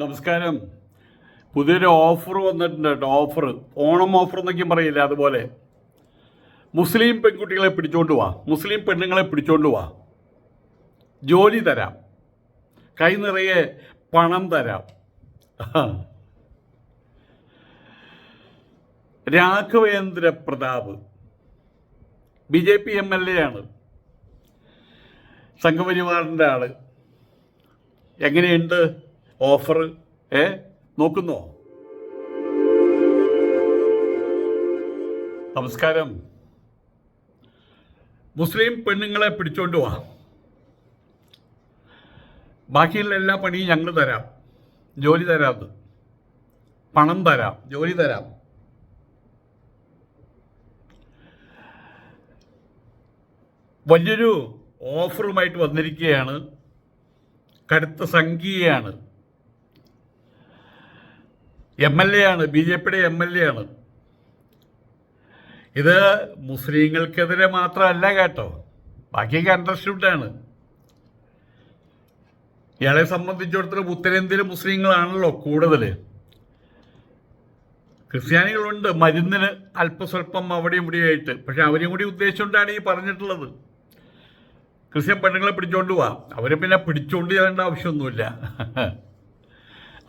നമസ്കാരം. പുതിയൊരു ഓഫർ വന്നിട്ടുണ്ട് കേട്ടോ ഓഫർ ഓണം ഓഫർ എന്നൊക്കെ പറയില്ല അതുപോലെ. മുസ്ലിം പെൺകുട്ടികളെ പിടിച്ചോണ്ട് വാ. മുസ്ലിം പെണ്ണുങ്ങളെ പിടിച്ചോണ്ട് വാ. ജോലി തരാം. കൈ നിറയെ പണം തരാം. Raghavendra Pratap. B J P M L A ആണ്. സംഘപരിവാറിന്റെ ആൾ. എങ്ങനെയുണ്ട്? ഓഫർ ഏ? നോക്കുന്നോ? നമസ്കാരം. മുസ്ലിം പെണ്ണുങ്ങളെ പിടിച്ചോണ്ട് പോവാ ബാക്കിയുള്ള എല്ലാ പണിയും ഞങ്ങൾ തരാം. ജോലി തരാം പണം തരാം. ജോലി തരാം. വലിയൊരു ഓഫറുമായിട്ട് വന്നിരിക്കുകയാണ്. കടുത്ത സംഖ്യയാണ്. എം എൽ എ ആണ് ബി ജെ പിയുടെ എം എൽ എ ആണ്. ഇത് മുസ്ലിങ്ങൾക്കെതിരെ മാത്രമല്ല കേട്ടോ. ബാക്കിയൊക്കെ അണ്ടർസ്റ്റുഡാണ് ഇയാളെ സംബന്ധിച്ചിടത്തോളം ഉത്തരേന്ത്യയിലെ മുസ്ലിങ്ങളാണല്ലോ കൂടുതൽ ക്രിസ്ത്യാനികളുണ്ട് മരുന്നിന് അല്പസ്വല്പം അവിടെയും ഇവിടെയായിട്ട്. പക്ഷെ അവരെയും കൂടി ഉദ്ദേശിച്ചുകൊണ്ടാണ് ഈ പറഞ്ഞിട്ടുള്ളത്. ക്രിസ്ത്യൻ പെണ്ണുങ്ങളെ പിടിച്ചോണ്ട് പോവാ. അവരെ പിന്നെ പിടിച്ചോണ്ട് ചെയ്യേണ്ട ആവശ്യമൊന്നുമില്ല.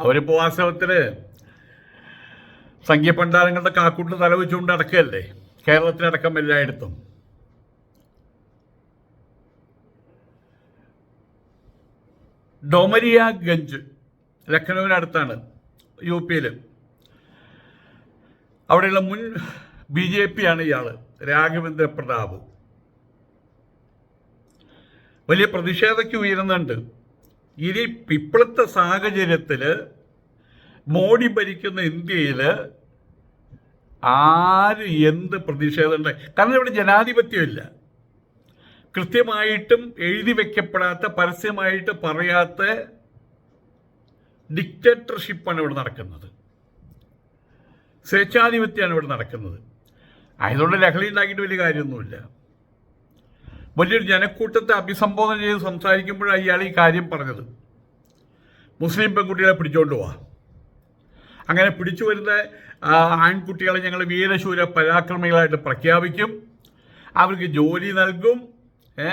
അവരിപ്പോൾ വാസ്തവത്തിൽ സംഖ്യപണ്ടാരങ്ങളുടെ കാക്കൂട്ട് തല വെച്ചുകൊണ്ട് അടക്കുകയല്ലേ കേരളത്തിലടക്കം എല്ലായിടത്തും. ഡോമരിയ ഗഞ്ച് ലക്നൌവിനടുത്താണ് യു പിയിൽ അവിടെയുള്ള മുൻ ബി ജെ പി ആണ് ഇയാൾ രാഘവേന്ദ്ര പ്രതാപ്. വലിയ പ്രതിഷേധയ്ക്ക് ഉയരുന്നുണ്ട്. ഇനി ഇപ്പോഴത്തെ സാഹചര്യത്തിൽ മോഡി ഭരിക്കുന്ന ഇന്ത്യയിൽ ആര് എന്ത് പ്രതിഷേധമുണ്ട് കാരണം ഇവിടെ ജനാധിപത്യമില്ല. കൃത്യമായിട്ടും എഴുതി വെക്കപ്പെടാത്ത പരസ്യമായിട്ട് പറയാത്ത ഡിക്റ്റേറ്റർഷിപ്പാണ് ഇവിടെ നടക്കുന്നത്. സ്വേച്ഛാധിപത്യമാണ് ഇവിടെ നടക്കുന്നത്. ആയതുകൊണ്ട് ലഹളി ഉണ്ടാക്കിയിട്ട് വലിയ കാര്യമൊന്നുമില്ല. വലിയൊരു ജനക്കൂട്ടത്തെ അഭിസംബോധന ചെയ്ത് സംസാരിക്കുമ്പോഴാണ് ഇയാൾ ഈ കാര്യം പറഞ്ഞത്. മുസ്ലിം പെൺകുട്ടികളെ പിടിച്ചോണ്ട് പോവാ. അങ്ങനെ പിടിച്ചു വരുന്ന ആൺകുട്ടികളെ ഞങ്ങൾ വീരശൂര പരാക്രമികളായിട്ട് പ്രഖ്യാപിക്കും. അവർക്ക് ജോലി നൽകും. ഏ?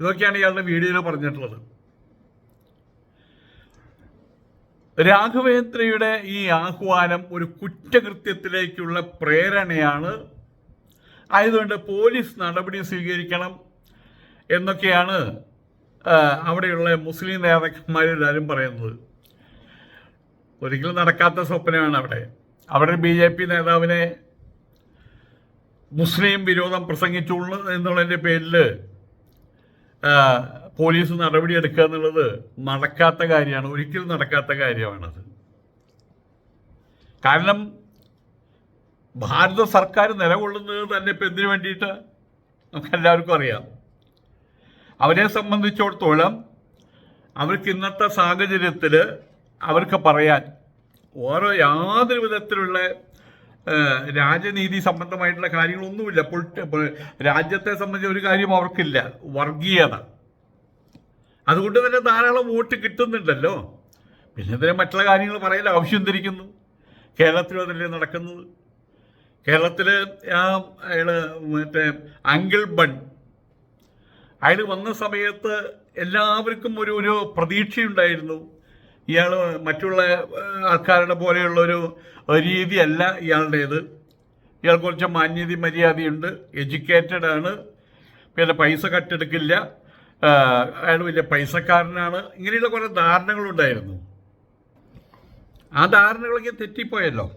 ഇതൊക്കെയാണ് ഇയാളുടെ വീഡിയോയിൽ പറഞ്ഞിട്ടുള്ളത്. രാഘവേന്ദ്രയുടെ ഈ ആഹ്വാനം ഒരു കുറ്റകൃത്യത്തിലേക്കുള്ള പ്രേരണയാണ്. ആയതുകൊണ്ട് പോലീസ് നടപടി സ്വീകരിക്കണം എന്നൊക്കെയാണ് അവിടെയുള്ള മുസ്ലിം നേതാക്കന്മാരെല്ലാവരും പറയുന്നത്. ഒരിക്കലും നടക്കാത്ത സ്വപ്നമാണ് അവിടെ. അവിടെ ബി ജെ പി നേതാവിനെ മുസ്ലിം വിരോധം പ്രസംഗിച്ചുള്ളൂ എന്നുള്ളതിന്റെ പേരിൽ പോലീസ് നടപടിയെടുക്കുക എന്നുള്ളത് നടക്കാത്ത കാര്യമാണ് ഒരിക്കലും നടക്കാത്ത കാര്യമാണത്. കാരണം ഭാരത സർക്കാർ നിലകൊള്ളുന്നത് തന്നെ ഇപ്പം എന്തിനു വേണ്ടിയിട്ട്? നമുക്ക് എല്ലാവർക്കും അറിയാം. അവരെ സംബന്ധിച്ചിടത്തോളം അവർക്ക് ഇന്നത്തെ സാഹചര്യത്തിൽ അവർക്ക് പറയാൻ ഓരോ യാതൊരു വിധത്തിലുള്ള രാജനീതി സംബന്ധമായിട്ടുള്ള കാര്യങ്ങളൊന്നുമില്ല. പൊളിറ്റി രാജ്യത്തെ സംബന്ധിച്ച് ഒരു കാര്യം അവർക്കില്ല. വർഗീയത. അതുകൊണ്ട് തന്നെ ധാരാളം വോട്ട് കിട്ടുന്നുണ്ടല്ലോ. പിന്നെ ഇതിനെ മറ്റുള്ള കാര്യങ്ങൾ പറയാൻ ആവശ്യം ധരിക്കുന്നു കേരളത്തിലും അതല്ലേ നടക്കുന്നത്? കേരളത്തിൽ ആ അയാൾ മറ്റേ അങ്കിൾ ബൺ. അയാൾ വന്ന സമയത്ത് എല്ലാവർക്കും ഒരു ഒരു പ്രതീക്ഷയുണ്ടായിരുന്നു. ഇയാൾ മറ്റുള്ള ആൾക്കാരുടെ പോലെയുള്ള ഒരു രീതിയല്ല ഇയാളുടേത്. ഇയാൾ കുറച്ച് മാന്യത മര്യാദയുണ്ട്. എഡ്യൂക്കേറ്റഡ് ആണ്. പിന്നെ പൈസ കട്ടെടുക്കില്ല. അയാൾ വലിയ പൈസക്കാരനാണ്. ഇങ്ങനെയുള്ള കുറേ ധാരണകളുണ്ടായിരുന്നു. ആ ധാരണകളൊക്കെ തെറ്റിപ്പോയല്ലോ.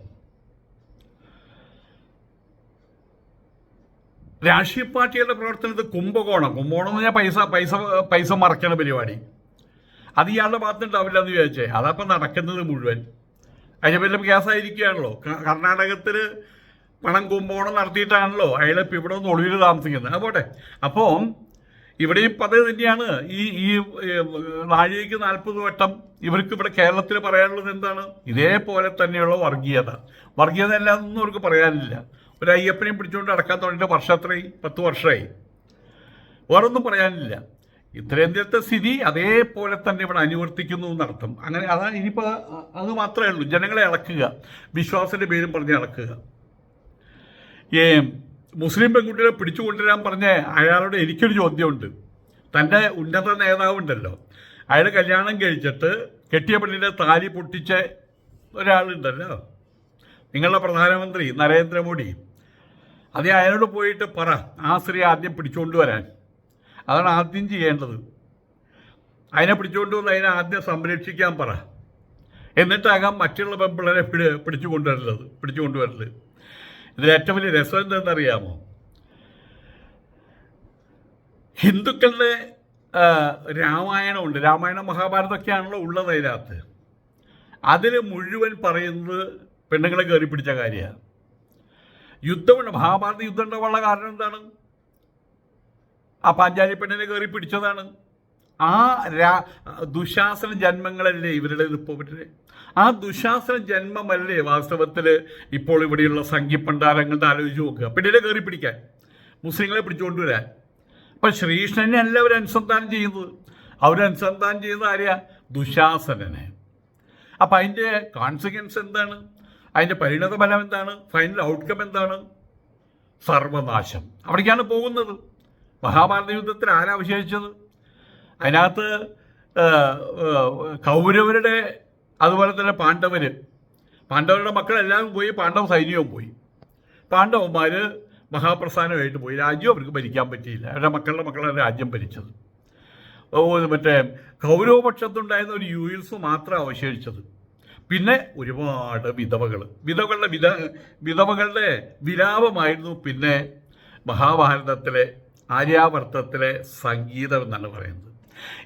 രാഷ്ട്രീയ പാർട്ടികളുടെ പ്രവർത്തനത്തിൽ കുംഭകോണം. കുംഭകോണം എന്ന് പറഞ്ഞാൽ പൈസ പൈസ പൈസ മറക്കണ പരിപാടി. അത് ഇയാളുടെ ഭാഗത്തുണ്ടാവില്ല എന്ന് വിചാരിച്ചേ. അതപ്പം നടക്കുന്നത് മുഴുവൻ. അതിന് വല്ലതും കേസായിരിക്കുകയാണല്ലോ. കർണാടകത്തിൽ പണം കുംഭകോണം നടത്തിയിട്ടാണല്ലോ അയാൾ ഇപ്പം ഇവിടെ ഒന്ന് ഒളിവിൽ താമസിക്കുന്നത് അതുപോട്ടെ അപ്പോൾ ഇവിടെയും പതിവ് തന്നെയാണ് ഈ ഈ നാഴികയ്ക്ക് നാൽപ്പത് വട്ടം ഇവർക്ക് ഇവിടെ കേരളത്തിൽ പറയാനുള്ളത് എന്താണ്? ഇതേപോലെ തന്നെയുള്ള വർഗീയത. വർഗീയത അല്ലാതൊന്നും അവർക്ക് പറയാനില്ല. ഒരു അയ്യപ്പനെയും പിടിച്ചുകൊണ്ട് അടക്കാൻ തുടങ്ങിയിട്ട് വർഷം അത്രയും പത്ത് വർഷമായി. വേറൊന്നും പറയാനില്ല. ഉത്തരേന്ത്യത്തെ സ്ഥിതി അതേപോലെ തന്നെ ഇവിടെ അനുവർത്തിക്കുന്നു എന്നർത്ഥം. അങ്ങനെ അതാണ് ഇനിയിപ്പോൾ അത് മാത്രമേ ഉള്ളൂ. ജനങ്ങളെ ഇളക്കുക വിശ്വാസത്തിന്റെ പേരും പറഞ്ഞ് ഇളക്കുക ഏ മുസ്ലിം പെൺകുട്ടികളെ പിടിച്ചു കൊണ്ടുവരാൻ പറഞ്ഞ അയാളോട് എനിക്കൊരു ചോദ്യമുണ്ട്. തന്റെ ഉന്നത നേതാവുണ്ടല്ലോ. അയാൾ കല്യാണം കഴിച്ചിട്ട് കെട്ടിയ പെണ്ണിന്റെ താലി പൊട്ടിച്ച ഒരാളുണ്ടല്ലോ. നിങ്ങളുടെ പ്രധാനമന്ത്രി നരേന്ദ്രമോദി. അത് അയാളോട് പോയിട്ട് പറ. ആ സ്ത്രീ ആദ്യം പിടിച്ചുകൊണ്ട് വരാൻ അതാണ് ആദ്യം ചെയ്യേണ്ടത്. അതിനെ പിടിച്ചുകൊണ്ട് വന്ന് അതിനെ ആദ്യം സംരക്ഷിക്കാൻ പറ. എന്നിട്ടാകാം മറ്റുള്ള പെമ്പിള്ളേരെ പിടി പിടിച്ചു കൊണ്ടുവരുന്നത് പിടിച്ചു കൊണ്ടുവരൽ ഇതിൽ ഏറ്റവും വലിയ രസം എന്തെന്നറിയാമോ ഹിന്ദുക്കളുടെ രാമായണമുണ്ട്. രാമായണം മഹാഭാരതമൊക്കെയാണല്ലോ ഉള്ളത് അതിനകത്ത്. അതിൽ മുഴുവൻ പറയുന്നത് പെണ്ണുങ്ങളെ കയറി പിടിച്ച കാര്യമാണ്. യുദ്ധമുണ്ട്. മഹാഭാരത യുദ്ധം ഉണ്ടാവാനുള്ള കാരണം എന്താണ്? ആ പാഞ്ചാലി പെണ്ണിനെ കയറി പിടിച്ചതാണ്. ആ രാ ദുശാസന ജന്മങ്ങളല്ലേ ഇവരുടെ റിപ്പോർട്ടിലെ? ആ ദുശാസന ജന്മമല്ലേ വാസ്തവത്തിൽ ഇപ്പോൾ ഇവിടെയുള്ള സംഖ്യപ്പണ്ടാരങ്ങളുടെ ആലോചിച്ച് നോക്കുക. പെണ്ണിനെ കയറി പിടിക്കാൻ. മുസ്ലിങ്ങളെ പിടിച്ചുകൊണ്ടുവരാൻ അപ്പം ശ്രീകൃഷ്ണനെ അല്ല അവർ അനുസന്ധാനം ചെയ്യുന്നത്. അവരനുസന്ധാനം ചെയ്യുന്നത് ആരെയാ? ദുശാസനനെ. അപ്പം അതിന്റെ കോൺസിക്വൻസ് എന്താണ്? അതിന്റെ പരിണത ഫലം എന്താണ്? ഫൈനൽ ഔട്ട്കം എന്താണ്? സർവനാശം. അവിടേക്കാണ് പോകുന്നത്. മഹാഭാരത യുദ്ധത്തിൽ ആരാ അവശേഷിച്ചത് അതിനകത്ത് കൗരവരുടെ അതുപോലെ തന്നെ പാണ്ഡവർ പാണ്ഡവരുടെ മക്കളെല്ലാം പോയി പാണ്ഡവ സൈന്യവും പോയി. പാണ്ഡവന്മാർ മഹാപ്രസ്ഥാനമായിട്ട് പോയി. രാജ്യം അവർക്ക് ഭരിക്കാൻ പറ്റിയില്ല. അവരുടെ മക്കളുടെ മക്കളാണ് രാജ്യം ഭരിച്ചത്. മറ്റേ കൗരവപക്ഷത്തുണ്ടായിരുന്ന ഒരു യൂയിൽസ് മാത്രം അവശേഷിച്ചത്. പിന്നെ ഒരുപാട് വിധവകൾ വിധവകളുടെ വിധ വിധവകളുടെ വിലാപമായിരുന്നു പിന്നെ മഹാഭാരതത്തിലെ ആര്യാവർത്തത്തിലെ സംഗീതം എന്നാണ് പറയുന്നത്.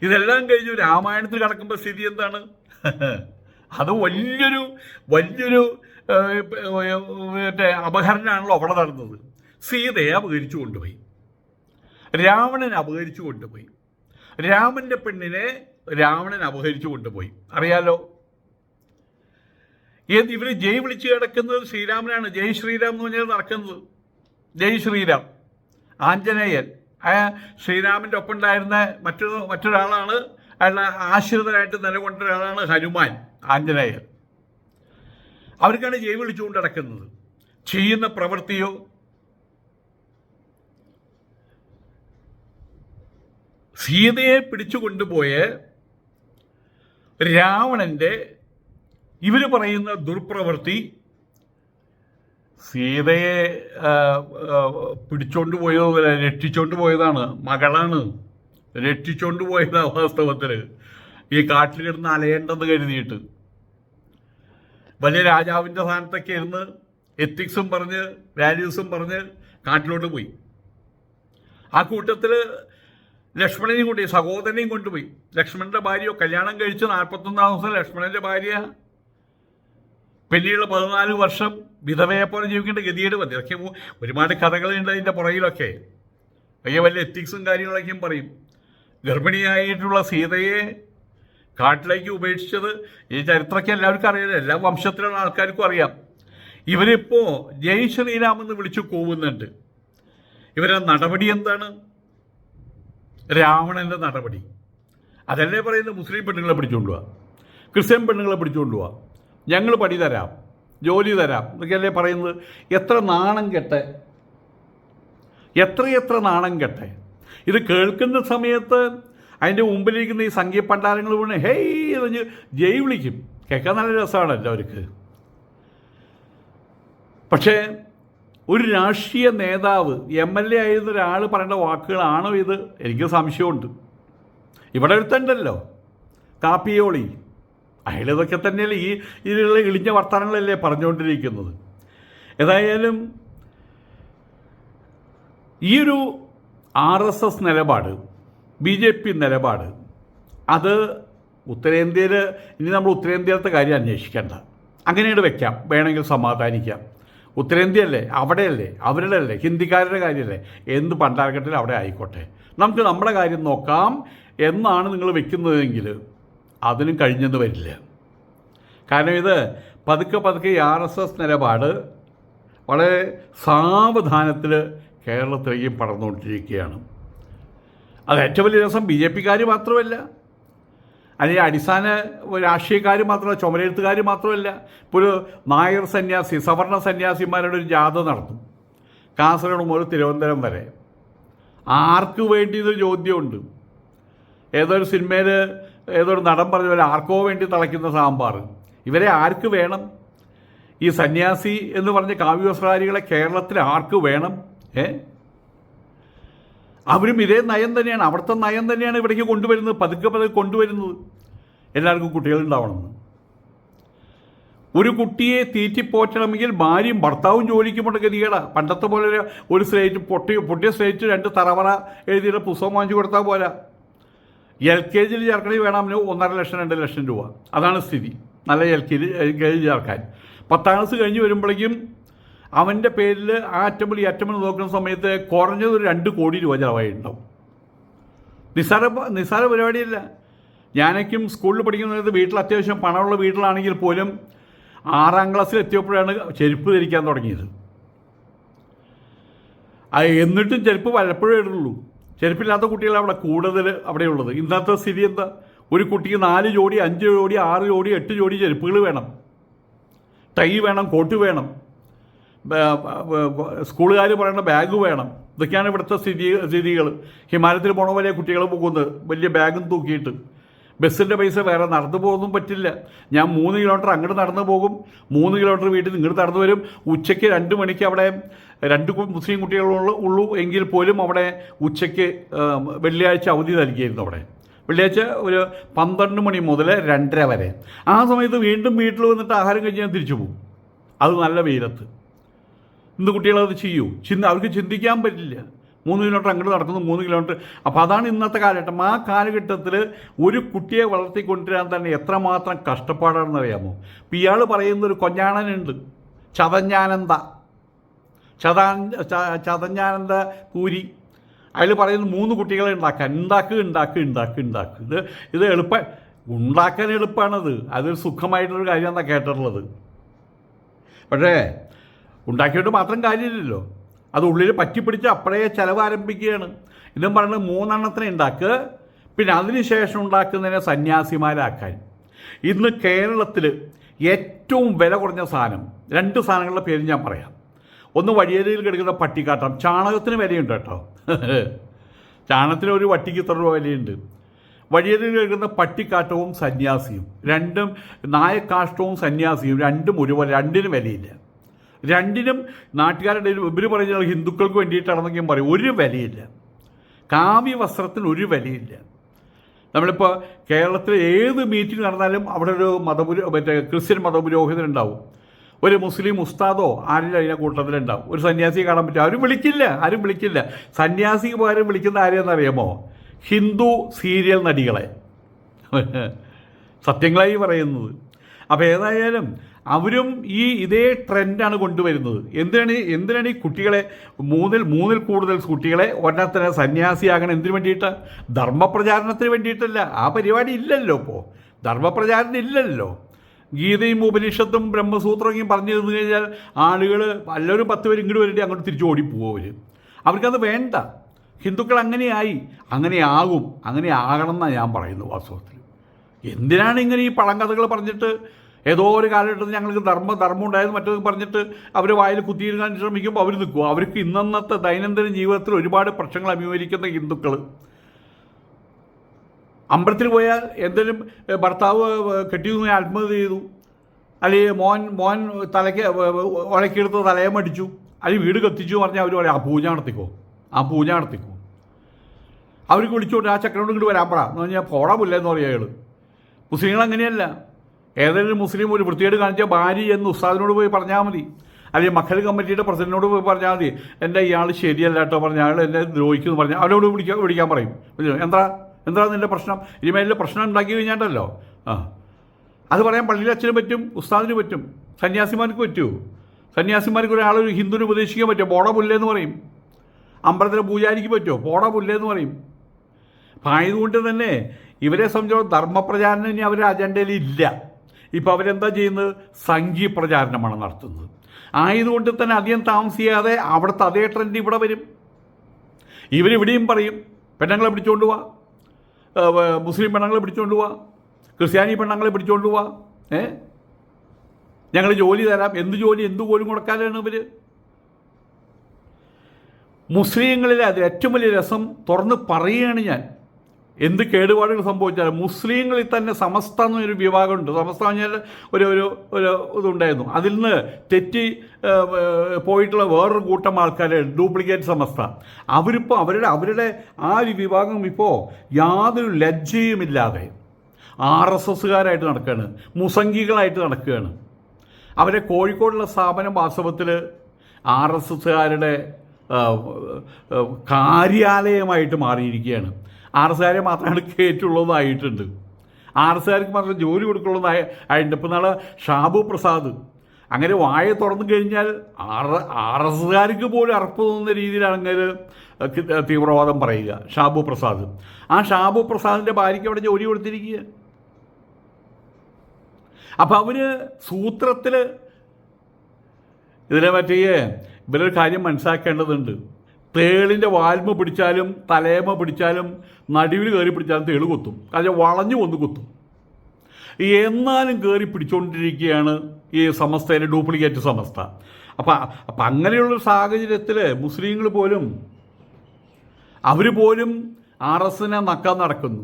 ഇതെല്ലാം കഴിഞ്ഞു രാമായണത്തിൽ കടക്കുമ്പോൾ സ്ഥിതി എന്താണ്? അത് വലിയൊരു വലിയൊരു മറ്റേ അപഹരണമാണല്ലോ അവിടെ നടന്നത്. സീതയെ അപഹരിച്ചു കൊണ്ടുപോയി. രാവണൻ അപഹരിച്ചു കൊണ്ടുപോയി. രാമന്റെ പെണ്ണിനെ രാവണൻ അപഹരിച്ചു കൊണ്ടുപോയി. അറിയാലോ? ഏത് ഇവർ ജയ് വിളിച്ച് കിടക്കുന്നത് ശ്രീരാമനാണ്. ജയ് ശ്രീരാം എന്ന് പറഞ്ഞാൽ നടക്കുന്നത്. ജയ് ശ്രീരാം. ആഞ്ജനേയൻ. ശ്രീരാമന്റെ ഒപ്പം ഉണ്ടായിരുന്ന മറ്റൊരു മറ്റൊരാളാണ്. അയാളുടെ ആശ്രിതരായിട്ട് നിലകൊണ്ട ഒരാളാണ് ഹനുമാൻ ആഞ്ജനേയൻ. അവർക്കാണ് ജയ് വിളിച്ചുകൊണ്ട് നടക്കുന്നത്. ചെയ്യുന്ന പ്രവൃത്തിയോ? സീതയെ പിടിച്ചു കൊണ്ടുപോയ രാവണന്റെ ഇവർ പറയുന്ന ദുർപ്രവൃത്തി സീതയെ പിടിച്ചോണ്ട് പോയതല്ല രക്ഷിച്ചോണ്ട് പോയതാണ് മകളാണ്. രക്ഷിച്ചോണ്ട് പോയതാ വാസ്തവത്തിൽ ഈ കാട്ടിൽ കിടന്ന് അലയേണ്ടെന്ന് കരുതിയിട്ട്. വലിയ രാജാവിന്റെ സ്ഥാനത്തൊക്കെ ഇരുന്ന് എത്തിക്സും പറഞ്ഞ് വാല്യൂസും പറഞ്ഞ് കാട്ടിലോട്ട് പോയി. ആ കൂട്ടത്തിൽ ലക്ഷ്മണനെയും കൊണ്ടുപോയി സഹോദരനെയും കൊണ്ടുപോയി. ലക്ഷ്മണന്റെ ഭാര്യ കല്യാണം കഴിച്ച് നാൽപ്പത്തൊന്നാം ദിവസം ലക്ഷ്മണന്റെ ഭാര്യ. പിന്നീട് പതിനാല് വർഷം വിധവയെ പോലെ ജീവിക്കേണ്ട ഗതിയേട് മതി അതൊക്കെ ഒരുപാട് കഥകളുണ്ട് അതിന്റെ പുറകിലൊക്കെ. അയ്യ വലിയ എത്തിക്സും കാര്യങ്ങളൊക്കെയും പറയും. ഗർഭിണിയായിട്ടുള്ള സീതയെ കാട്ടിലേക്ക് ഉപേക്ഷിച്ചത് ഈ ചരിത്രമൊക്കെ എല്ലാവർക്കും അറിയാം എല്ലാ വംശത്തിലുള്ള ആൾക്കാർക്കും അറിയാം. ഇവരിപ്പോൾ ജയ് ശ്രീരാം എന്ന് വിളിച്ചു കൂവുന്നുണ്ട്. ഇവരുടെ നടപടി എന്താണ്? രാവണന്റെ നടപടി. അതല്ലേ പറയുന്നത്? മുസ്ലിം പെണ്ണുങ്ങളെ പിടിച്ചുകൊണ്ടുപോവാ ക്രിസ്ത്യൻ പെണ്ണുങ്ങളെ പിടിച്ചുകൊണ്ടുപോവാ ഞങ്ങൾ പടി തരാം. ജോലി തരാം എന്നൊക്കെയല്ലേ പറയുന്നത്? എത്ര നാണം കെട്ടെ? എത്രയെത്ര നാണം കെട്ടെ? ഇത് കേൾക്കുന്ന സമയത്ത് അതിന്റെ മുമ്പിലിരിക്കുന്ന ഈ സംഖ്യ പണ്ടാരങ്ങൾ വീണ് ഹേയ് എന്ന് ജയ് വിളിക്കും. കേൾക്കാൻ നല്ല രസമാണല്ലോ അവർക്ക് പക്ഷേ ഒരു രാഷ്ട്രീയ നേതാവ് എം എൽ എ ആയിരുന്ന ഒരാൾ പറയേണ്ട വാക്കുകളാണോ ഇത്? എനിക്ക് സംശയമുണ്ട്. ഇവിടെ ഒരുത്തണ്ടല്ലോ കാപ്പിയോളി. അയാളിതൊക്കെ തന്നെയല്ലേ ഈ ഇതിലുള്ള ഇളിഞ്ഞ വർത്തമാനങ്ങളല്ലേ പറഞ്ഞുകൊണ്ടിരിക്കുന്നത്. ഏതായാലും ഈ ഒരു ആർ എസ് എസ് നിലപാട് ബി ജെ പി നിലപാട് അത് ഉത്തരേന്ത്യയിൽ ഇനി നമ്മൾ ഉത്തരേന്ത്യയിലത്തെ കാര്യം അന്വേഷിക്കേണ്ട. അങ്ങനെയാണ് വെക്കാം. വേണമെങ്കിൽ സമാധാനിക്കാം. ഉത്തരേന്ത്യയല്ലേ? അവിടെയല്ലേ? അവരുടെ അല്ലേ ഹിന്ദിക്കാരുടെ കാര്യമല്ലേ? എന്ത് പണ്ടാരഘട്ടത്തിൽ അവിടെ ആയിക്കോട്ടെ. നമുക്ക് നമ്മുടെ കാര്യം നോക്കാം എന്നാണ് നിങ്ങൾ വെക്കുന്നതെങ്കിൽ അതിനും കഴിഞ്ഞെന്ന് വരില്ല. കാരണം ഇത് പതുക്കെ പതുക്കെ ഈ ആർ എസ് എസ് നിലപാട് വളരെ സാവധാനത്തിൽ കേരളത്തിലേക്കും പടർന്നുകൊണ്ടിരിക്കുകയാണ്. അത് ഏറ്റവും വലിയ രസം ബി ജെ പിക്കാർ മാത്രമല്ല. അല്ലെങ്കിൽ അടിസ്ഥാന രാഷ്ട്രീയക്കാർ മാത്രമല്ല ചുമരെഴുത്തുകാർ മാത്രമല്ല. ഇപ്പോൾ ഒരു നായർ സന്യാസി സവർണ സന്യാസിമാരുടെ ഒരു ജാഥ നടത്തും. കാസർഗോഡ് മുതൽ തിരുവനന്തപുരം വരെ. ആർക്ക് വേണ്ടി ഇതൊരു ചോദ്യമുണ്ട്? ഏതൊരു സിനിമയിൽ ഏതൊരു നടൻ പറഞ്ഞ പോലെ ആർക്കോ വേണ്ടി തളയ്ക്കുന്ന സാമ്പാർ. ഇവരെ ആർക്ക് വേണം? ഈ സന്യാസി എന്ന് പറഞ്ഞ കാവ്യവസ്ത്രാരികളെ കേരളത്തിൽ ആർക്ക് വേണം? ഏ? അവരും ഇതേ നയം തന്നെയാണ്. അവിടുത്തെ നയം തന്നെയാണ് ഇവിടേക്ക് കൊണ്ടുവരുന്നത്. പതുക്കെ പതുക്കെ കൊണ്ടുവരുന്നത്. എല്ലാവർക്കും കുട്ടികളുണ്ടാവണമെന്ന് ഒരു കുട്ടിയെ തീറ്റിപ്പോറ്റണമെങ്കിൽ ഭാര്യയും ഭർത്താവും ജോലിക്ക് ഗതികേടാ. പണ്ടത്തെ പോലെ ഒരു സ്ലേറ്റ് പൊട്ടി പൊട്ടിയ സ്ലേറ്റ് രണ്ട് തറവറ എഴുതിയിട്ട് പുസ്തകം വാങ്ങിച്ചു കൊടുത്താൽ പോരാ. എൽ കെ ജിയിൽ ചേർക്കണമെങ്കിൽ വേണം അവന് ഒന്നര ലക്ഷം രണ്ട് ലക്ഷം രൂപ. അതാണ് സ്ഥിതി. നല്ല L K G L K G ചേർക്കാൻ. പത്താം ക്ലാസ് കഴിഞ്ഞ് വരുമ്പോഴേക്കും അവന്റെ പേരിൽ ആ അറ്റമ്പിൾ ഈ അറ്റമ്പിൾ നോക്കുന്ന സമയത്ത് കുറഞ്ഞത് ഒരു രണ്ട് കോടി രൂപ ചിലവായിട്ടുണ്ടാവും. നിസ്സാര നിസ്സാര പരിപാടിയല്ല. ഞാനേക്കും സ്കൂളിൽ പഠിക്കുന്ന സമയത്ത് വീട്ടിൽ അത്യാവശ്യം പണമുള്ള വീട്ടിലാണെങ്കിൽ പോലും ആറാം ക്ലാസ്സിൽ എത്തിയപ്പോഴാണ് ചെരുപ്പ് ധരിക്കാൻ തുടങ്ങിയത്. എന്നിട്ടും ചെരുപ്പ് വല്ലപ്പോഴേ ഇടുള്ളൂ. ചെരുപ്പില്ലാത്ത കുട്ടികളാണ് അവിടെ കൂടുതൽ അവിടെയുള്ളത്. ഇന്നത്തെ സ്ഥിതി എന്താ? ഒരു കുട്ടിക്ക് നാല് ജോഡി അഞ്ച് ജോഡി ആറ് ജോഡി എട്ട് ജോഡി ചെരുപ്പുകൾ വേണം. ടൈ വേണം കോട്ട് വേണം. സ്കൂളുകാർ പറയുന്ന ബാഗ് വേണം. ഇതൊക്കെയാണ് ഇവിടുത്തെ സ്ഥിതി സ്ഥിതികൾ ഹിമാലയത്തിൽ പോണ പോലെ കുട്ടികൾ പോകുന്നത്. വലിയ ബാഗും തൂക്കിയിട്ട്. ബസ്സിന്റെ പൈസ വേറെ നടന്നു പോകുന്നതും പറ്റില്ല. ഞാൻ മൂന്ന് കിലോമീറ്റർ അങ്ങോട്ട് നടന്നു പോകും. മൂന്ന് കിലോമീറ്റർ വീട്ടിൽ നിന്ന് ഇങ്ങോട്ട് നടന്നു വരും. ഉച്ചയ്ക്ക് രണ്ട് മണിക്ക് അവിടെ രണ്ട് മുസ്ലിം കുട്ടികളുള്ള ഉള്ളൂ എങ്കിൽ പോലും അവിടെ ഉച്ചയ്ക്ക് വെള്ളിയാഴ്ച അവധി നൽകിയിരുന്നു അവിടെ. വെള്ളിയാഴ്ച ഒരു പന്ത്രണ്ട് മണി മുതൽ രണ്ടര വരെ. ആ സമയത്ത് വീണ്ടും വീട്ടിൽ വന്നിട്ട് ആഹാരം കഴിച്ച് ഞാൻ തിരിച്ചു പോകും. അത് നല്ല വെയിലത്ത്. ഇന്ന് കുട്ടികളത് ചെയ്യൂ. ചിന്ത അവർക്ക് ചിന്തിക്കാൻ പറ്റില്ല. മൂന്ന് കിലോമീറ്റർ അങ്ങോട്ട് നടക്കുന്നു മൂന്ന് കിലോമീറ്റർ അപ്പോൾ അതാണ് ഇന്നത്തെ കാലഘട്ടം. ആ കാലഘട്ടത്തിൽ ഒരു കുട്ടിയെ വളർത്തിക്കൊണ്ടുവരാൻ തന്നെ എത്രമാത്രം കഷ്ടപ്പാടാണെന്ന് അറിയാമോ? ഇപ്പം ഇയാൾ പറയുന്ന ഒരു കൊഞ്ഞാണനുണ്ട്. ചതഞ്ഞാനന്ദ. ചതാ ചതഞ്ഞാനന്ദ പൂരി. അതിൽ പറയുന്ന മൂന്ന് കുട്ടികളെ ഉണ്ടാക്കാൻ. ഉണ്ടാക്കുക ഉണ്ടാക്കുക ഉണ്ടാക്കുക ഉണ്ടാക്കുക ഇത് ഇത് എളുപ്പ ഉണ്ടാക്കാൻ എളുപ്പമാണത് അതൊരു സുഖമായിട്ടുള്ളൊരു കാര്യമെന്നാണ് കേട്ടിട്ടുള്ളത്. പക്ഷേ ഉണ്ടാക്കിയിട്ട് മാത്രം കാര്യമില്ലല്ലോ. അത് ഉള്ളിൽ പറ്റിപ്പിടിച്ച് അപ്പോഴേ ചിലവ് ആരംഭിക്കുകയാണ്. ഇതും പറയുന്നത് മൂന്നെണ്ണത്തിനെ ഉണ്ടാക്കുക പിന്നെ അതിനുശേഷം ഉണ്ടാക്കുന്നതിനെ സന്യാസിമാരാക്കാൻ. ഇന്ന് കേരളത്തിൽ ഏറ്റവും വില കുറഞ്ഞ സാധനം രണ്ട് സാധനങ്ങളുടെ പേര് ഞാൻ പറയാം. ഒന്ന് വഴിയരിയിൽ കിടക്കുന്ന പട്ടിക്കാട്ടം. ചാണകത്തിന് വിലയുണ്ട് കേട്ടോ. ചാണകത്തിന് ഒരു വട്ടിക്ക് ഇത്ര രൂപ വിലയുണ്ട്. വഴിയരിയിൽ കിടക്കുന്ന പട്ടിക്കാട്ടവും സന്യാസിയും. രണ്ടും നായക്കാഷ്ടവും സന്യാസിയും. രണ്ടും ഒരുപോലെ രണ്ടിനും വിലയില്ല. രണ്ടിനും നാട്ടുകാരുടെ ഇവർ പറയുന്ന ഹിന്ദുക്കൾക്ക് ഞാൻ പറയും. ഒരു വിലയില്ല. കാവ്യ വസ്ത്രത്തിന് ഒരു വിലയില്ല. നമ്മളിപ്പോൾ കേരളത്തിൽ ഏത് മീറ്റിംഗ് നടന്നാലും അവിടെ ഒരു മതപുരോ മറ്റേ ക്രിസ്ത്യൻ മതപുരോഹിതനുണ്ടാവും ഒരു മുസ്ലിം ഉസ്താദോ ആരും അതിനെ കൂട്ടത്തിലുണ്ടാവും. ഒരു സന്യാസിയെ കാണാൻ പറ്റും ആരും വിളിക്കില്ല. ആരും വിളിക്കില്ല. സന്യാസിക്ക് പകരം വിളിക്കുന്ന ആരെയെന്നറിയാമോ ഹിന്ദു സീരിയൽ നടികളെ. സത്യങ്ങളായി പറയുന്നത്. അപ്പോൾ ഏതായാലും അവരും ഈ ഇതേ ട്രെൻഡാണ് കൊണ്ടുവരുന്നത്. എന്തിനാണ് എന്തിനാണ് ഈ കുട്ടികളെ മൂന്നിൽ മൂന്നിൽ കൂടുതൽ കുട്ടികളെ ഒരെണ്ണത്തിന് സന്യാസിയാകണം എന്തിനു വേണ്ടിയിട്ട്? ധർമ്മപ്രചാരണത്തിന് വേണ്ടിയിട്ടല്ല. ആ പരിപാടി ഇല്ലല്ലോ ഇപ്പോൾ ധർമ്മപ്രചാരണം ഇല്ലല്ലോ. ഗീതയും ഉപനിഷത്തും ബ്രഹ്മസൂത്രമൊക്കെയും പറഞ്ഞു തന്നു കഴിഞ്ഞാൽ ആളുകൾ എല്ലാവരും പത്ത് പേര് ഇങ്ങോട്ട് വരട്ടെ അങ്ങോട്ട് തിരിച്ചു ഓടിപ്പോവും അവർ അവർക്കത് വേണ്ട. ഹിന്ദുക്കൾ അങ്ങനെയായി. അങ്ങനെ ആകും. അങ്ങനെ ആകണം എന്നാണ് ഞാൻ പറയുന്നത് വാസ്തവത്തിൽ. എന്തിനാണ് ഇങ്ങനെ ഈ പഴങ്കഥകൾ പറഞ്ഞിട്ട് ഏതോ ഒരു കാലഘട്ടത്തിൽ ഞങ്ങൾക്ക് ധർമ്മ ധർമ്മം ഉണ്ടായത് മറ്റൊന്ന് പറഞ്ഞിട്ട് അവർ വായിൽ കുത്തിയിരുക്കാൻ ശ്രമിക്കുമ്പോൾ അവർ നിൽക്കും. അവർക്ക് ഇന്നത്തെ ദൈനംദിന ജീവിതത്തിൽ ഒരുപാട് പ്രശ്നങ്ങൾ അഭിമുഖീകരിക്കുന്ന ഹിന്ദുക്കൾ അമ്പലത്തിൽ പോയാൽ എന്തെങ്കിലും ഭർത്താവ് കെട്ടി നിന്ന് ആത്മഹത്യ ചെയ്തു. അല്ലെങ്കിൽ മോൻ മോൻ തലയ്ക്ക് ഉളക്കിയെടുത്ത് തലയെ മടിച്ചു. അല്ലെങ്കിൽ വീട് കത്തിച്ചു പറഞ്ഞാൽ അവർ പറയും ആ പൂജ നടത്തിക്കോ ആ പൂജ നടത്തിക്കോ. അവർക്ക് വിളിച്ചോട്ട് ആ ചക്രനോട് ഇങ്ങോട്ട് വരാൻ പറ. എന്ന് പറഞ്ഞാൽ പോടാ എന്ന് പറയുക അയാൾ മുസ്ലിങ്ങൾ അങ്ങനെയല്ല ഏതെങ്കിലും മുസ്ലിം ഒരു വൃത്തികേട് കാണിച്ച ഭാര്യ എന്ന് ഉസ്താദിനോട് പോയി പറഞ്ഞാൽ മതി. അല്ലെങ്കിൽ മക്കൾ കമ്മിറ്റിയുടെ പ്രസിഡന്റിനോട് പോയി പറഞ്ഞാൽ മതി. എന്റെ ഇയാൾ ശരിയല്ല കേട്ടോ പറഞ്ഞ അയാൾ എന്നെ ദ്രോഹിക്കുന്നു പറഞ്ഞാൽ അവരോട് വിളിക്കാൻ വിളിക്കാൻ പറയും. എന്താ? എന്താ നിന്റെ പ്രശ്നം? ഇനിമേലിൽ പ്രശ്നം ഉണ്ടാക്കി കഴിഞ്ഞാട്ടല്ലോ? ആ. അത് പറയാൻ പള്ളിയിൽ അച്ഛന് പറ്റും ഉസ്താദിന് പറ്റും സന്യാസിമാർക്ക് പറ്റുമോ സന്യാസിമാർക്ക് ഒരു ഹിന്ദുവിന് ഉപദേശിക്കാൻ പറ്റുമോ? പോട പുല്ലെന്ന് പറയും. അമ്പലത്തിലെ പൂജാരിക്ക് പറ്റുമോ? പോട പുല്ലെന്ന് പറയും. അപ്പം ആയതുകൊണ്ട് തന്നെ ഇവരെ സംബന്ധിച്ചോളം ധർമ്മപ്രചാരണം ഇനി അവരുടെ അജണ്ടയിൽ ഇല്ല ഇപ്പം അവരെന്താ ചെയ്യുന്നത്? സംഘീയ പ്രചാരണമാണ് നടത്തുന്നത്. ആയതുകൊണ്ട് തന്നെ അധികം താമസിയാതെ അവിടുത്തെ അതേ ട്രെൻഡ് ഇവിടെ വരും. ഇവരിവിടെയും പറയും പെണ്ണുങ്ങളെ പിടിച്ചുകൊണ്ട് പോവാ മുസ്ലിം പെണ്ണുങ്ങളെ പിടിച്ചുകൊണ്ട് പോവാ ക്രിസ്ത്യാനി പെണ്ണുങ്ങളെ പിടിച്ചുകൊണ്ട് പോവാ ഏ? ഞങ്ങൾ ജോലി തരാം. എന്ത് ജോലി എന്ത് പോലും കൊടുക്കാനാണ് ഇവർ മുസ്ലിങ്ങളിലെ അത് ഏറ്റവും വലിയ രസം തുറന്ന് പറയുകയാണ് ഞാൻ. എന്ത് കേടുപാടുകൾ സംഭവിച്ചാലും മുസ്ലിങ്ങളിൽ തന്നെ സമസ്ത എന്നൊരു വിഭാഗമുണ്ട്. സമസ്ത പറഞ്ഞാൽ ഒരു ഒരു ഒരു ഇതുണ്ടായിരുന്നു. അതിൽ നിന്ന് തെറ്റി പോയിട്ടുള്ള വേറൊരു കൂട്ടം ആൾക്കാർ ഡ്യൂപ്ലിക്കേറ്റ് സമസ്ത. അവരിപ്പോൾ അവരുടെ അവരുടെ ആ ഒരു വിഭാഗം ഇപ്പോൾ യാതൊരു ലജ്ജയുമില്ലാതെ ആർ എസ് എസ്സുകാരായിട്ട് നടക്കുകയാണ് മുസംഗികളായിട്ട് നടക്കുകയാണ്. അവരെ കോഴിക്കോടുള്ള സ്ഥാപനം വാസ്തവത്തിൽ ആർ എസ് എസ്സുകാരുടെ കാര്യാലയമായിട്ട് മാറിയിരിക്കുകയാണ്. ആർ എസ് ആരെ മാത്രമാണ് കയറ്റുള്ളതായിട്ടുണ്ട് ആർ എസ് ആർക്ക് മാത്രം ജോലി കൊടുക്കുള്ളതായ ആയിട്ടുണ്ട്. ഇപ്പം നാളെ ഷാബു പ്രസാദ്. അങ്ങനെ വായ തുറന്നു കഴിഞ്ഞാൽ ആർ ആർ എസ്സുകാർക്ക് പോലും അറപ്പ് തോന്നുന്ന രീതിയിലാണ് അങ്ങനെ തീവ്രവാദം പറയുക. ഷാബു പ്രസാദ്. ആ ഷാബു പ്രസാദിന്റെ ഭാര്യയ്ക്ക് അവിടെ ജോലി കൊടുത്തിരിക്കുക അപ്പം അവർ സൂത്രത്തിൽ ഇതിനെ പറ്റിയേ ഇവരൊരു കാര്യം മനസ്സിലാക്കേണ്ടതുണ്ട്. തേളിന്റെ വാൽമ പിടിച്ചാലും തലേമ പിടിച്ചാലും നടുവിൽ കയറി പിടിച്ചാലും തേൾ കുത്തും. കാരണം വളഞ്ഞു വന്ന് കുത്തും. എന്നാലും കയറി പിടിച്ചുകൊണ്ടിരിക്കുകയാണ് ഈ സമസ്തേന്റെ ഡ്യൂപ്ലിക്കേറ്റ് സമസ്ത. അപ്പം അപ്പം അങ്ങനെയുള്ള സാഹചര്യത്തിൽ മുസ്ലിങ്ങൾ പോലും അവർ പോലും ആർ എസിനെ നക്കാൻ നടക്കുന്നു.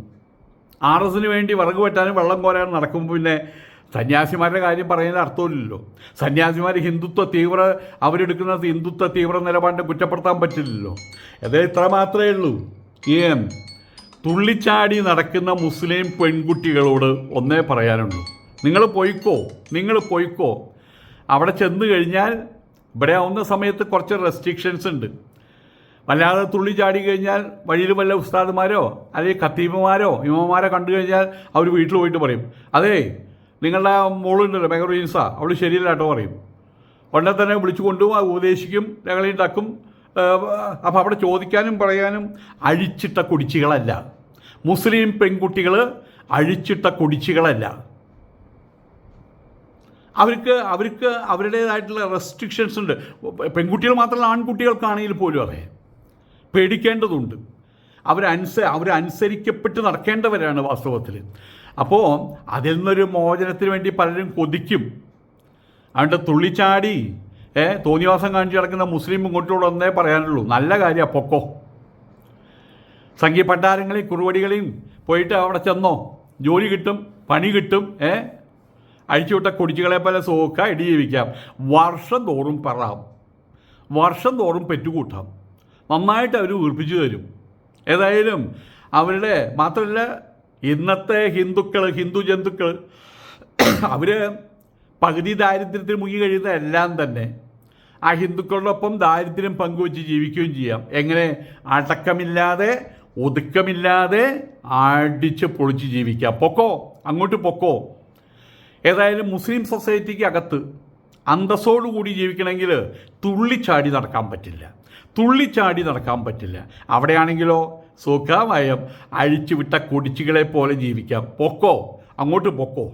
ആർ എസിന് വേണ്ടി വിറക് വെട്ടാനും വെള്ളം കോരാനും നടക്കുമ്പോൾ പിന്നെ സന്യാസിമാരുടെ കാര്യം പറയുന്നത് അർത്ഥമില്ലല്ലോ. സന്യാസിമാർ ഹിന്ദുത്വ തീവ്ര അവരെടുക്കുന്ന ഹിന്ദുത്വ തീവ്ര നിലപാടിനെ കുറ്റപ്പെടുത്താൻ പറ്റില്ലല്ലോ. അത് ഇത്ര മാത്രമേ ഉള്ളൂ. ഈ തുള്ളിച്ചാടി നടക്കുന്ന മുസ്ലിം പെൺകുട്ടികളോട് ഒന്നേ പറയാനുള്ളൂ. നിങ്ങൾ പോയിക്കോ നിങ്ങൾ പോയിക്കോ. അവിടെ ചെന്ന് കഴിഞ്ഞാൽ ഇവിടെ ആവുന്ന സമയത്ത് കുറച്ച് റെസ്ട്രിക്ഷൻസ് ഉണ്ട്. വല്ലാതെ തുള്ളി ചാടി കഴിഞ്ഞാൽ വഴിയിൽ വല്ല ഉസ്താദുമാരോ അല്ലെങ്കിൽ ഖത്തീബുമാരോ ഇമ്മമാരോ കണ്ടു കഴിഞ്ഞാൽ അവർ വീട്ടിൽ പോയിട്ട് പറയും. അതേ നിങ്ങളുടെ മോളുണ്ടല്ലോ മെഗറീൻസ അവൾ ശരിയല്ല കേട്ടോ പറയും. ഉടനെ തന്നെ വിളിച്ചു കൊണ്ടുപോകും ഉപദേശിക്കും ഞങ്ങളുണ്ടാക്കും അപ്പോൾ അവിടെ ചോദിക്കാനും പറയാനും അഴിച്ചിട്ട കുടിച്ചികളല്ല മുസ്ലിം പെൺകുട്ടികൾ അഴിച്ചിട്ട കുടിച്ചികളല്ല അവർക്ക് അവർക്ക് അവരുടേതായിട്ടുള്ള റെസ്ട്രിക്ഷൻസ് ഉണ്ട്. പെൺകുട്ടികൾ മാത്രമല്ല ആൺകുട്ടികൾക്കാണെങ്കിൽ പോലും അതെ പേടിക്കേണ്ടതുണ്ട്. അവരനുസ അവരനുസരിക്കപ്പെട്ട് നടക്കേണ്ടവരാണ് വാസ്തവത്തിൽ. അപ്പോൾ അതിൽ നിന്നൊരു മോചനത്തിന് വേണ്ടി പലരും കൊതിക്കും. അതുകൊണ്ട് തുള്ളിച്ചാടി ഏ തോന്നിവാസം കാണിച്ച് കിടക്കുന്ന മുസ്ലിം ഇങ്ങോട്ടുള്ള ഒന്നേ പറയാനുള്ളൂ. നല്ല കാര്യമാണ് പൊക്കോ. സംഗീത പണ്ടാരങ്ങളെയും കുറുവടികളെയും പോയിട്ട് അവിടെ ചെന്നോ. ജോലി കിട്ടും പണി കിട്ടും ഏ? അഴിച്ചുവിട്ട കുടിച്ചുകളെ പോലെ സോക്ക ഇടി ജീവിക്കാം. വർഷം തോറും പറയാം വർഷം തോറും പെറ്റുകൂട്ടാം. നന്നായിട്ട് അവർ വീർപ്പിച്ചു തരും. ഏതായാലും അവരുടെ മാത്രമല്ല ഇന്നത്തെ ഹിന്ദുക്കൾ ഹിന്ദു ജന്തുക്കൾ അവർ പകുതി ദാരിദ്ര്യത്തിൽ മുങ്ങി കഴിയുന്ന എല്ലാം തന്നെ ആ ഹിന്ദുക്കളോടൊപ്പം ദാരിദ്ര്യം പങ്കുവെച്ച് ജീവിക്കുകയും ചെയ്യാം. എങ്ങനെ? അടക്കമില്ലാതെ ഒതുക്കമില്ലാതെ അടിച്ച് പൊളിച്ച് ജീവിക്കാം. പൊക്കോ? അങ്ങോട്ട് പൊക്കോ? ഏതായാലും മുസ്ലിം സൊസൈറ്റിക്ക് അകത്ത് അന്തസ്സോടുകൂടി ജീവിക്കണമെങ്കിൽ തുള്ളിച്ചാടി നടക്കാൻ പറ്റില്ല. തുള്ളിച്ചാടി നടക്കാൻ പറ്റില്ല. അവിടെയാണെങ്കിലോ സുഖമയം അഴിച്ചുവിട്ട കുടിച്ചുകളെ പോലെ ജീവിക്കാം. പൊക്കോ? അങ്ങോട്ട് പൊക്കോ?